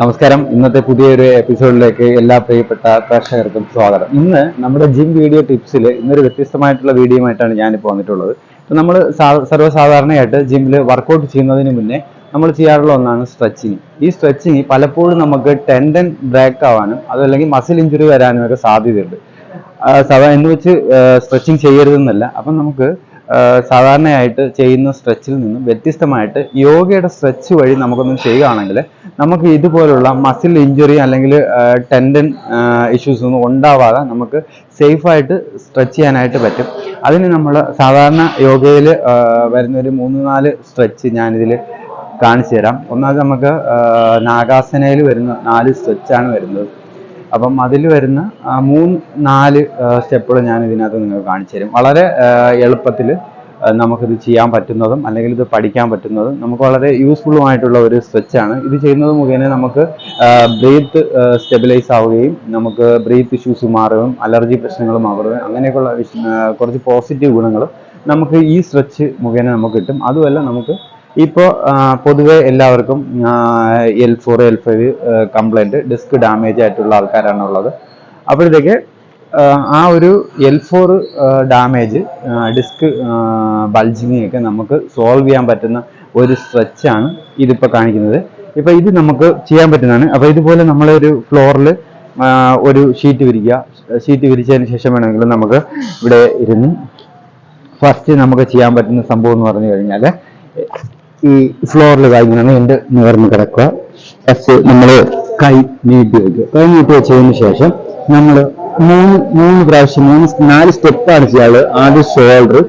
നമസ്കാരം. ഇന്നത്തെ പുതിയൊരു എപ്പിസോഡിലേക്ക് എല്ലാ പ്രിയപ്പെട്ട പ്രേക്ഷകർക്കും സ്വാഗതം. ഇന്ന് നമ്മുടെ ജിം വീഡിയോ ടിപ്സിൽ ഇന്നൊരു വ്യത്യസ്തമായിട്ടുള്ള വീഡിയോയുമായിട്ടാണ് ഞാനിപ്പോൾ വന്നിട്ടുള്ളത്. ഇപ്പം നമ്മൾ സർവസാധാരണയായിട്ട് ജിമ്മിൽ വർക്കൗട്ട് ചെയ്യുന്നതിന് മുന്നേ നമ്മൾ ചെയ്യാറുള്ള ഒന്നാണ് സ്ട്രെച്ചിങ്. ഈ സ്ട്രെച്ചിങ് പലപ്പോഴും നമുക്ക് ടെൻഡൻ ബ്രേക്ക് ആവാനും അതല്ലെങ്കിൽ മസിൽ ഇഞ്ചുറി വരാനും ഒക്കെ സാധ്യതയുണ്ട്. സാധാരണ എന്ന് വെച്ച് സ്ട്രെച്ചിങ് ചെയ്യരുതെന്നല്ല. അപ്പം നമുക്ക് സാധാരണയായിട്ട് ചെയ്യുന്ന സ്ട്രെച്ചിൽ നിന്നും വ്യത്യസ്തമായിട്ട് യോഗയുടെ സ്ട്രെച്ച് വഴി നമുക്കൊന്ന് ചെയ്യുകയാണെങ്കിൽ നമുക്ക് ഇതുപോലുള്ള മസിൽ ഇഞ്ചുറി അല്ലെങ്കിൽ ടെൻഡൻ ഇഷ്യൂസ് ഒന്നും ഉണ്ടാവാതെ നമുക്ക് സേഫായിട്ട് സ്ട്രെച്ച് ചെയ്യാനായിട്ട് പറ്റും. അതിന് നമ്മൾ സാധാരണ യോഗയിൽ വരുന്ന ഒരു മൂന്ന് നാല് സ്ട്രെച്ച് ഞാനിതിൽ കാണിച്ചു തരാം. ഒന്നാമത് നമുക്ക് നാഗാസനയിൽ വരുന്ന നാല് സ്ട്രെച്ചാണ് വരുന്നത്. അപ്പം അതിൽ വരുന്ന മൂന്ന് നാല് സ്റ്റെപ്പുകൾ ഞാൻ ഇതിനകത്ത് നിങ്ങൾക്ക് കാണിച്ചു തരും. വളരെ എളുപ്പത്തിൽ നമുക്കിത് ചെയ്യാൻ പറ്റുന്നതും അല്ലെങ്കിൽ ഇത് പഠിക്കാൻ പറ്റുന്നതും നമുക്ക് വളരെ യൂസ്ഫുള്ളുമായിട്ടുള്ള ഒരു സ്ട്രെച്ച് ആണ്. ഇത് ചെയ്യുന്നത് മുഖേന നമുക്ക് ബ്രീത്ത് സ്റ്റെബിലൈസ് ആവുകയും നമുക്ക് ബ്രീത്ത് ഇഷ്യൂസ് മാറുകയും അലർജി പ്രശ്നങ്ങളും മാറുകയും അങ്ങനെയൊക്കെയുള്ള കുറച്ച് പോസിറ്റീവ് ഗുണങ്ങൾ നമുക്ക് ഈ സ്ട്രെച്ച് മുഖേന നമുക്ക് കിട്ടും. അതുമല്ല നമുക്ക് ഇപ്പോൾ പൊതുവെ എല്ലാവർക്കും L four L five complaint disc damage ആയിട്ടുള്ള ആൾക്കാരാണ് ഉള്ളത് അപ്പോഴത്തേക്ക് ആ, ഒരു L four damage disc bulging ഒക്കെ നമുക്ക് സോൾവ് ചെയ്യാൻ പറ്റുന്ന ഒരു സ്ട്രെച്ചാണ് ഇതിപ്പോൾ കാണിക്കുന്നത്. ഇപ്പോൾ ഇത് നമുക്ക് ചെയ്യാൻ പറ്റുന്നതാണ്. അപ്പോൾ ഇതുപോലെ നമ്മളൊരു ഫ്ലോറിൽ ഒരു ഷീറ്റ് വിരിക്കുക. ഷീറ്റ് വിരിച്ചതിന് ശേഷം വേണമെങ്കിൽ നമുക്ക് ഇവിടെ ഇരുന്ന് ഫസ്റ്റ് നമുക്ക് ചെയ്യാൻ പറ്റുന്ന സംഭവം എന്ന് പറഞ്ഞു കഴിഞ്ഞാൽ ഈ ഫ്ലോറിൽ ഇങ്ങനെ എന്റെ നേർന്ന് കിടക്കുക. ഫസ്റ്റ് നമ്മൾ കൈ നീട്ടി വയ്ക്കുക കൈ നീട്ടി വെച്ചതിന് ശേഷം നമ്മൾ മൂന്ന് മൂന്ന് പ്രാവശ്യം മൂന്ന് നാല് സ്റ്റെപ്പാണ് ചെയ്യാറ്. ആദ്യം ഷോൾഡർ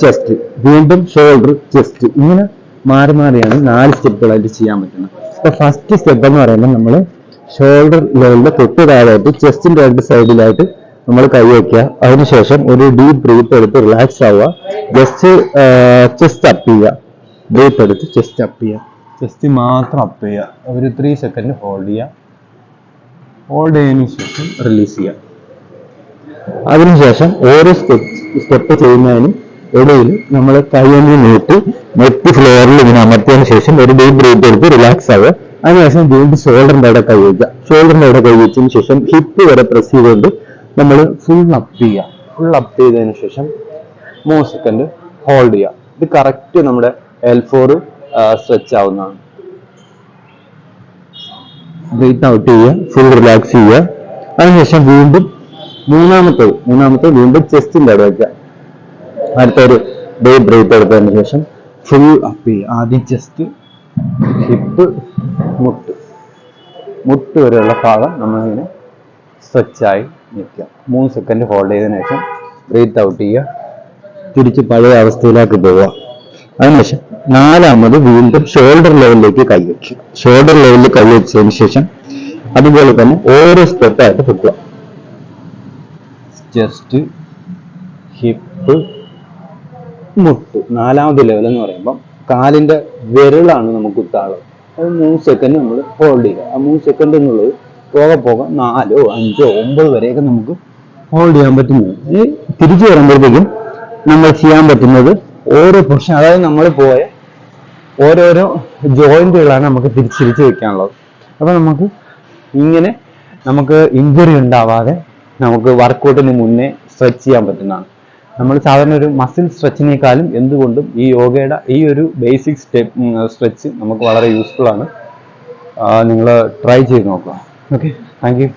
ചെസ്റ്റ് വീണ്ടും ഷോൾഡർ ചെസ്റ്റ് ഇങ്ങനെ മാറി മാറിയാണ് നാല് സ്റ്റെപ്പുകളായിട്ട് ചെയ്യാൻ പറ്റുന്നത്. അപ്പൊ ഫസ്റ്റ് സ്റ്റെപ്പ് എന്ന് പറയുമ്പോൾ നമ്മൾ ഷോൾഡർ ലെവലിന്റെ തൊട്ട് താഴെയായിട്ട് ചെസ്റ്റിന്റെ രണ്ട് സൈഡിലായിട്ട് നമ്മൾ കൈ വയ്ക്കുക അതിനുശേഷം ഒരു ഡീപ് ബ്രീത്ത് എടുത്ത് റിലാക്സ് ആവുക. ജസ്റ്റ് ചെസ്റ്റ് അപ്പ് ചെയ്യുക. ബ്രീത്ത് എടുത്ത് ചെസ്റ്റ് അപ്പ് ചെയ്യുക ചെസ്റ്റ് മാത്രം അപ്പ് ചെയ്യുക ഒരു ത്രീ സെക്കൻഡ് ഹോൾഡ് ചെയ്യുക ഹോൾഡ് ചെയ്യുന്ന ശേഷം റിലീസ് ചെയ്യുക അതിനുശേഷം ഓരോ സ്റ്റെപ്പ് സ്റ്റെപ്പ് ചെയ്യുന്നതിനും ഇടയിൽ നമ്മൾ കൈയൊന്ന് നീട്ടി നെറ്റ് ഫ്ലോറിൽ ഇങ്ങനെ അമർത്തിയതിനു ശേഷം ഒരു ഡീപ് ബ്രീത്ത് എടുത്ത് റിലാക്സ് ആവുക. അതിനുശേഷം വീണ്ടും ഷോൾഡറിന്റെ അവിടെ കൈ വയ്ക്കുക ഷോൾഡറിന്റെ അവിടെ കൈ വെച്ചതിന് ശേഷം ഹിപ്പ് വരെ പ്രസ് ചെയ്തുകൊണ്ട് നമ്മൾ ഫുൾ അപ്പ് ചെയ്യുക ഫുൾ അപ്പ് ചെയ്തതിന് ശേഷം മൂന്ന് സെക്കൻഡ് ഹോൾഡ് ചെയ്യുക ഇത് കറക്റ്റ് നമ്മുടെ എൽ ഫോർ സ്ട്രെച്ച് ആവുന്നതാണ്. ബ്രീത്ത് ഔട്ട് ചെയ്യുക ഫുൾ റിലാക്സ് ചെയ്യുക. അതിനുശേഷം വീണ്ടും മൂന്നാമത്തെ മൂന്നാമത്തെ വീണ്ടും ചെസ്റ്റിന്റെ അവിടെ വയ്ക്കുക അടുത്തൊരു ഡേ ബ്രീത്ത് എടുത്തതിന് ശേഷം ഫുൾ അപ്പ് ചെയ്യുക. ആദ്യം ചെസ്റ്റ് ഹിപ്പ് മുട്ട്. മുട്ട് വരെയുള്ള ഭാഗം നമ്മളിങ്ങനെ സ്ട്രെച്ചായി നിൽക്കുക. മൂന്ന് സെക്കൻഡ് ഹോൾഡ് ചെയ്തതിനു ശേഷം ബ്രീത്ത് ഔട്ട് ചെയ്യുക. തിരിച്ച് പഴയ അവസ്ഥയിലേക്ക് പോവുക. അതിനുശേഷം നാലാമത് വീണ്ടും ഷോൾഡർ ലെവലിലേക്ക് കൈ വയ്ക്കുക ഷോൾഡർ ലെവലിൽ കൈവച്ചതിന് ശേഷം അതുപോലെ തന്നെ ഓരോ സ്റ്റെപ്പായിട്ട് പൊക്കുക ചെസ്റ്റ് ഹിപ്പ് മുട്ട്. നാലാമത് ലെവൽ എന്ന് പറയുമ്പോൾ കാലിന്റെ വിരലാണ് നമുക്ക് കുത്താളത് അത് മൂന്ന് സെക്കൻഡ് നമ്മൾ ഹോൾഡ് ചെയ്യുക. ആ മൂന്ന് സെക്കൻഡ് എന്നുള്ളത് പോകെ പോകെ നാലോ അഞ്ചോ ഒമ്പത് വരെയൊക്കെ നമുക്ക് ഹോൾഡ് ചെയ്യാൻ പറ്റുന്നു തിരിച്ചു വരുമ്പോഴത്തേക്കും നമ്മൾ ചെയ്യാൻ പറ്റുന്നത് ഓരോ പൊസിഷൻ അതായത് നമ്മൾ പോയ ഓരോരോ ജോയിന്റുകളാണ് നമുക്ക് തിരിച്ചിരിച്ച് വെക്കാനുള്ളത്. അപ്പോൾ നമുക്ക് ഇങ്ങനെ നമുക്ക് ഇഞ്ചുറി ഉണ്ടാവാതെ നമുക്ക് വർക്കൗട്ടിന് മുന്നേ സ്ട്രെച്ച് ചെയ്യാൻ പറ്റുന്നതാണ്. നമ്മൾ സാധാരണ ഒരു മസിൽ സ്ട്രെച്ചിനേക്കാളും എന്തുകൊണ്ടും ഈ യോഗയുടെ ഈ ഒരു ബേസിക് സ്റ്റെപ്പ് സ്ട്രെച്ച് നമുക്ക് വളരെ യൂസ്ഫുൾ ആണ്. നിങ്ങൾ ട്രൈ ചെയ്ത് നോക്കുക. Okay thank you